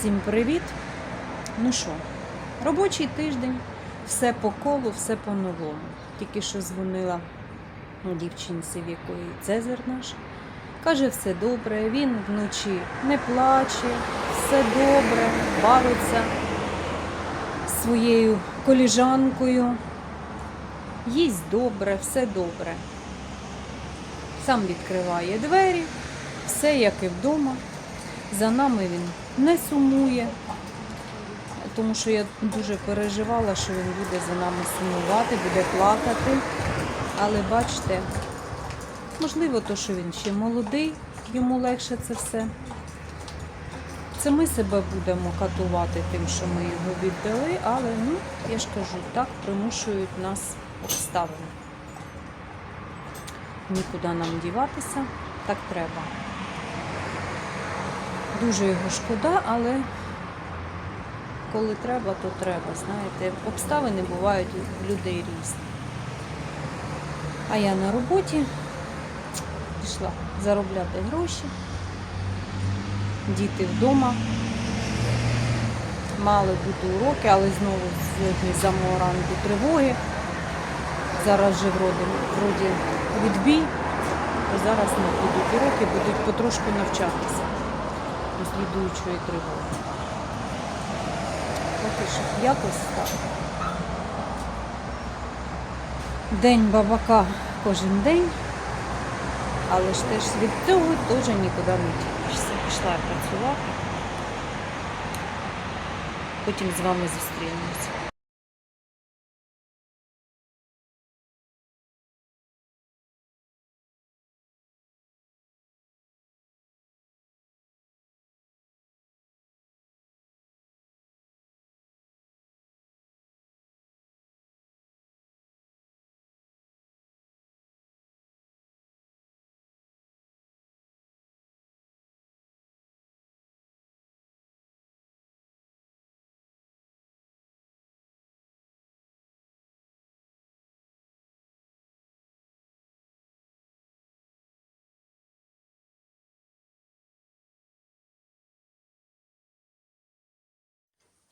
Всім привіт! Ну що, робочий тиждень, все по колу, все по-новому. Тільки що дзвонила ну, дівчинці, в якої Цезар наш. Каже, все добре, він вночі не плаче, все добре, бавиться своєю коліжанкою. Їсть добре, все добре. Сам відкриває двері, все як і вдома. За нами він не сумує, тому що я дуже переживала, що він буде за нами сумувати, буде плакати. Але бачите, можливо, то, що він ще молодий, йому легше це все. Це ми себе будемо катувати тим, що ми його віддали, але ну, я ж кажу, так примушують нас обставини. Нікуди нам діватися, так треба. Дуже його шкода, але коли треба, то треба. Знаєте, обставини бувають у людей різні. А я на роботі пішла заробляти гроші. Діти вдома. Мали бути уроки, але знову сьогодні з самого тривоги. Зараз же вроді відбій. Зараз не будуть уроки, будуть потрошку навчатися до слідуючої тривоги. Поки що якось так. День бабака кожен день, але ж теж від цього теж нікуди не тікаєшся. Пішла працювати. Потім з вами зустрінемося.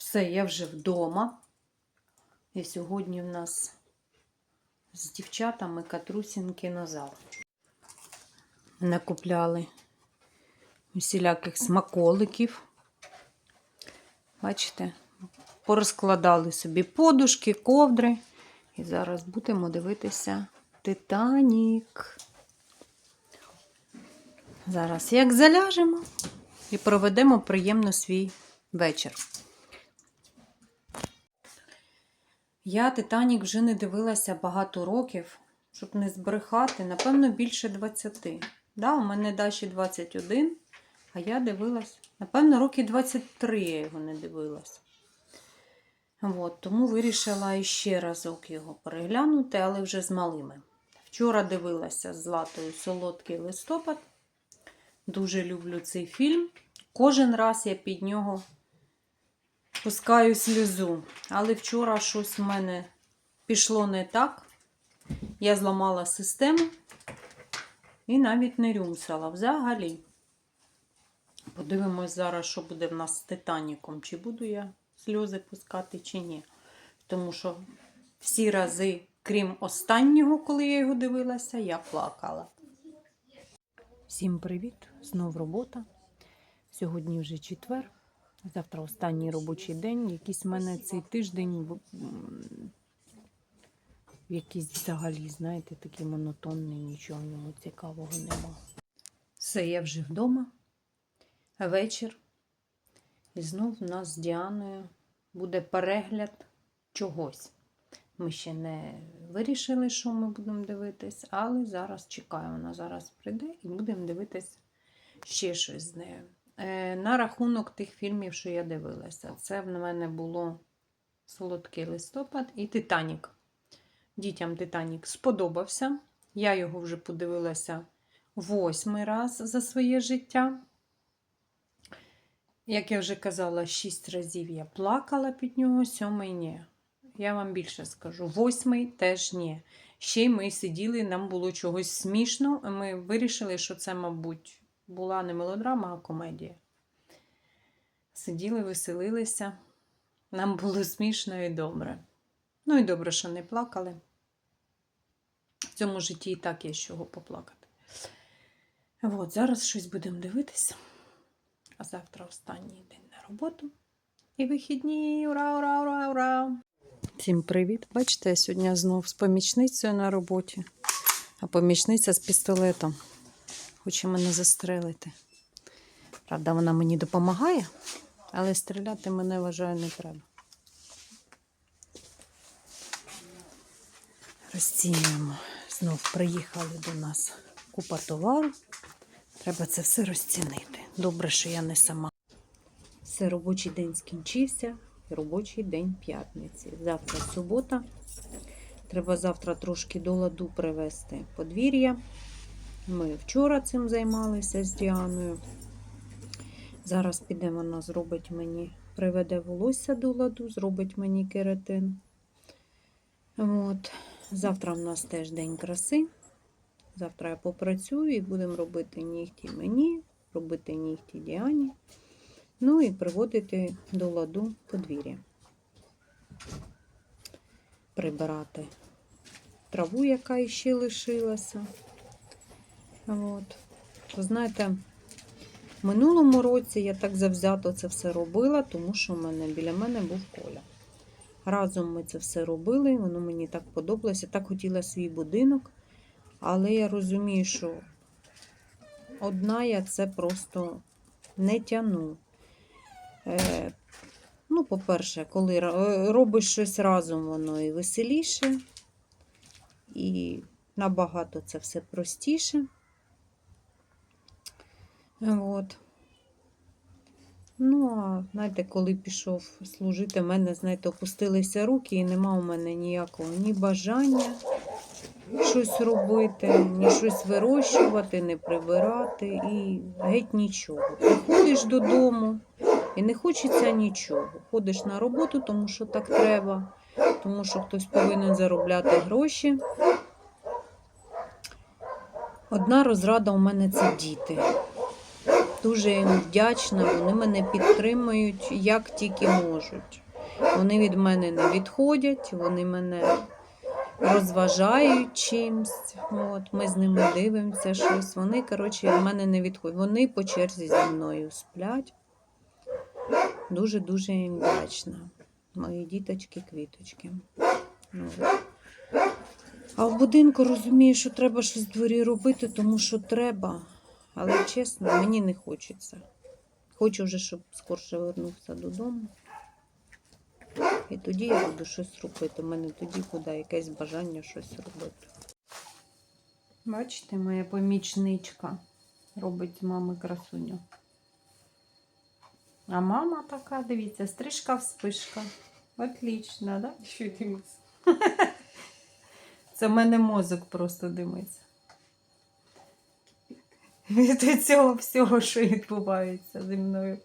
Все, я вже вдома. І сьогодні в нас з дівчатами катрусінки назад. Накупляли усіляких смаколиків. Бачите, порозкладали собі подушки, ковдри. І зараз будемо дивитися Титанік. Зараз як заляжемо і проведемо приємно свій вечір. Я Титанік вже не дивилася багато років, щоб не збрехати, напевно, більше 20. Да, у мене Даші 21, а я дивилась, напевно, роки 23 я його не дивилась. От, тому вирішила ще разок його переглянути, але вже з малими. Вчора дивилася з Златою Солодкий листопад. Дуже люблю цей фільм. Кожен раз я під нього пускаю сльозу. Але вчора щось в мене пішло не так. Я зламала систему і навіть не рюмсала взагалі. Подивимось зараз, що буде в нас з Титаніком. Чи буду я сльози пускати, чи ні. Тому що всі рази, крім останнього, коли я його дивилася, я плакала. Всім привіт! Знов робота. Сьогодні вже четвер. Завтра останній робочий день. Якийсь в мене цей тиждень якийсь взагалі, знаєте, такий монотонний, нічого в ньому цікавого нема. Все, я вже вдома. Вечір. І знов в нас з Діаною буде перегляд чогось. Ми ще не вирішили, що ми будемо дивитись, але зараз чекаю. Вона зараз прийде і будемо дивитись ще щось з нею. Е, на рахунок тих фільмів, що я дивилася. Це в мене було Солодкий листопад і Титанік. Дітям Титанік сподобався. Я його вже подивилася восьмий раз за своє життя. Як я вже казала, шість разів я плакала під нього, сьомий ні. Я вам більше скажу. Восьмий теж ні. Ще й ми сиділи, нам було чогось смішно. Ми вирішили, що це, мабуть, була не мелодрама, а комедія. Сиділи, веселилися. Нам було смішно і добре. Ну і добре, що не плакали. В цьому житті і так є з чого поплакати. От, зараз щось будемо дивитися. А завтра останній день на роботу. І вихідні. Ура, ура, ура, ура! Всім привіт! Бачите, я сьогодні знов з помічницею на роботі, а помічниця з пістолетом. Хоче мене застрелити. Правда, вона мені допомагає, але стріляти мене, вважаю, не треба. Розцінюємо. Знов приїхали до нас купа товару. Треба це все розцінити. Добре, що я не сама. Все, робочий день скінчився. Робочий день п'ятниці. Завтра субота. Треба завтра трошки до ладу привести подвір'я. Ми вчора цим займалися з Діаною. Зараз піде вона, зробить мені, приведе волосся до ладу, зробить мені кератин. От. Завтра в нас теж день краси. Завтра я попрацюю і будемо робити нігті мені, робити нігті Діані. Ну і приводити до ладу подвір'я. Прибирати траву, яка іще лишилася. От. Ви знаєте, в минулому році я так завзято це все робила, тому що в мене біля мене був коля. Разом ми це все робили, воно мені так подобалося. Так хотіла свій будинок, але я розумію, що одна я це просто не тяну. Е, ну, по-перше, коли робиш щось разом, воно і веселіше, і набагато це все простіше. От. Ну, а знаєте, коли пішов служити, в мене, знаєте, опустилися руки, і нема у мене ніякого ні бажання щось робити, ні щось вирощувати, не прибирати і геть нічого. Приходиш додому і не хочеться нічого. Ходиш на роботу, тому що так треба, тому що хтось повинен заробляти гроші. Одна розрада у мене це діти. Дуже їм вдячна, вони мене підтримують як тільки можуть. Вони від мене не відходять, вони мене розважають чимсь. От, ми з ними дивимося щось. Вони, коротше, від мене не відходять. Вони по черзі зі мною сплять. Дуже-дуже їм вдячна. Мої діточки, квіточки. А в будинку розумію, що треба щось в дворі робити, тому що треба. Але чесно, мені не хочеться. Хочу вже, щоб скорше вернувся додому. І тоді я буду щось робити. У мене тоді буде якесь бажання щось робити. Бачите, моя помічничка робить з мами красуню. А мама така, дивіться, стрижка вспишка. Отлично, да? Що й дивиться? Це в мене мозок просто димиться. Від цього всього, що відбувається зі мною.